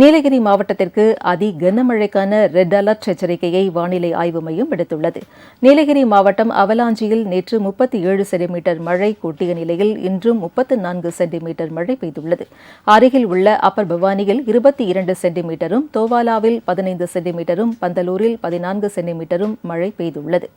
நீலகிரி மாவட்டத்திற்கு அதி கனமழைக்கான red alert எச்சரிக்கையை வானிலை ஆய்வு மையம் விடுத்துள்ளது. நீலகிரி மாவட்டம் அவலாஞ்சியில் நேற்று முப்பத்தி ஏழு சென்டிமீட்டர் மழை கூட்டிய நிலையில் இன்றும் முப்பத்து நான்கு சென்டிமீட்டர் மழை பெய்துள்ளது. அருகில் உள்ள அப்பர் பவானியில் இருபத்தி இரண்டு சென்டிமீட்டரும் தோவாலாவில் பதினைந்து சென்டிமீட்டரும் பந்தலூரில் பதினான்கு சென்டிமீட்டரும் மழை பெய்துள்ளது.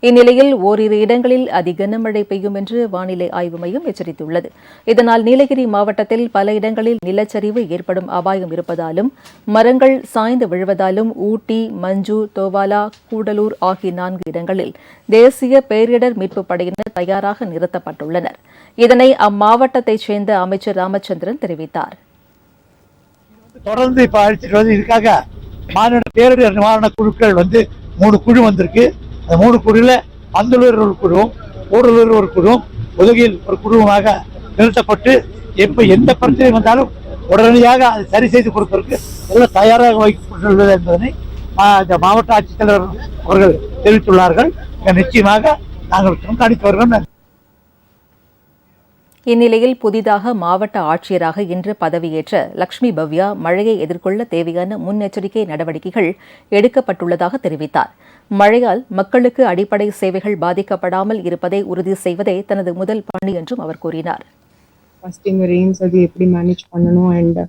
இந்நிலையில் ஓரிரு இடங்களில் அதி கனமழை பெய்யும் என்று வானிலை ஆய்வு மையம் எச்சரித்துள்ளது. இதனால் நீலகிரி மாவட்டத்தில் பல இடங்களில் நிலச்சரிவு ஏற்படும் அபாயம் இருப்பதாலும் மரங்கள் சாய்ந்து விழுவதாலும் ஊட்டி மஞ்சு தோவாலா கூடலூர் ஆகிய நான்கு இடங்களில் தேசிய பேரிடர் மீட்புப் படையினர் தயாராக நிறுத்தப்பட்டுள்ளனர். இதனை அம்மாவட்டத்தைச் சேர்ந்த அமைச்சர் ராமச்சந்திரன் தெரிவித்தார். தொடர்ந்து இப்ப அழிச்சிட்டு வந்து இதுக்காக மாநில பேரிடர் நிவாரண குழுக்கள் வந்து மூணு குழு வந்திருக்கு. அந்த மூணு குழுவில் பந்தலூர் ஒரு குழுவும் கூடலூர் ஒரு குழுவும் உதகையில் ஒரு குழுவுமாக நிறுத்தப்பட்டு எப்போ எந்த பிரச்சனை வந்தாலும் உடனடியாக அதை சரி செய்து கொடுப்பதற்கு எல்லாம் தயாராக வைக்கப்பட்டுள்ளது என்பதனை இந்த மாவட்ட ஆட்சித்தலைவர் அவர்கள் தெரிவித்துள்ளார்கள். நிச்சயமாக நாங்கள் கண்காணித்து வருகிறோம். இந்நிலையில் புதிதாக மாவட்ட ஆட்சியராக இன்று பதவியேற்ற லக்ஷ்மி பவ்யா மழையை எதிர்கொள்ள தேவையான முன்னெச்சரிக்கை நடவடிக்கைகள் எடுக்கப்பட்டுள்ளதாக தெரிவித்தார். மழையால் மக்களுக்கு அடிப்படை சேவைகள் பாதிக்கப்படாமல் இருப்பதை உறுதி செய்வதே தனது முதல் பணி என்றும் அவர் கூறினார். அது எப்படி மேனேஜ் பண்ணணும்? அண்ட்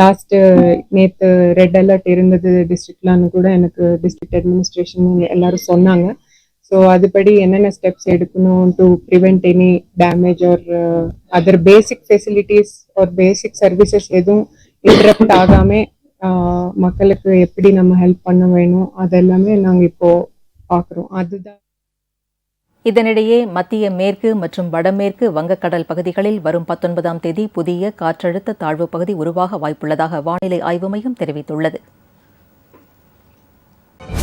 லாஸ்ட் நேற்று ரெட் அலர்ட் இருந்தது டிஸ்ட்ரிக்ட்லான்னு கூட எனக்கு டிஸ்ட்ரிக்ட் அட்மினிஸ்ட்ரேஷன் எல்லாரும் சொன்னாங்க. ஸோ அதுபடி என்னென்ன ஸ்டெப்ஸ் எடுக்கணும் to prevent any damage or other basic facilities or basic services எதுவும் இன்டரப்ட் ஆகாம uh, மக்களுக்கு எப்படி நம்ம ஹெல்ப் பண்ண வேணும் அதெல்லாமே நாங்கள் இப்போ பார்க்குறோம் அதுதான். இதனிடையே மத்திய மேற்கு மற்றும் வடமேற்கு வங்கக்கடல் பகுதிகளில் வரும் பத்தொன்பதாம் தேதி புதிய காற்றழுத்த தாழ்வு பகுதி உருவாக வாய்ப்புள்ளதாக வானிலை ஆய்வு மையம் தெரிவித்துள்ளது.